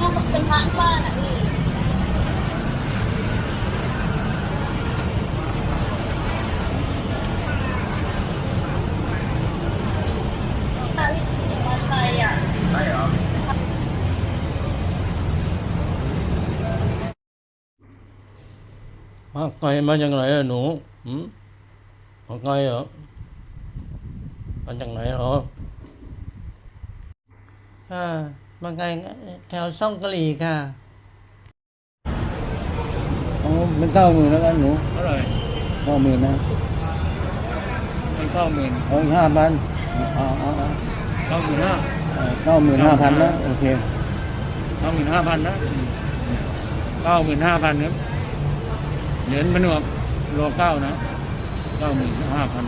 แล้ก็เป็นพระบ้านอะพี่แต่มอไซอะมาไกลมาจากไหนอะหนูหมาไกลเหรอ มาจากไหนเหรออ่ามาไกลแถวซ่องกะหรี่ค่ะโอ้เป็นเก้าหมื่นแล้วกันหนูเท่าไหร่เก้าหมื่นนะมันเก้าหมื่นเอาอีกห้าพันเอาเอาเอาเก้าหมื่นห้าเก้าหมื่นห้าพันนะโอเคเก้าหมื่นห้าพันนะเก้าหมื่นห้าพันครับเหรียญมันหนวกโลเก้านะเก้าหมื่นห้าพัน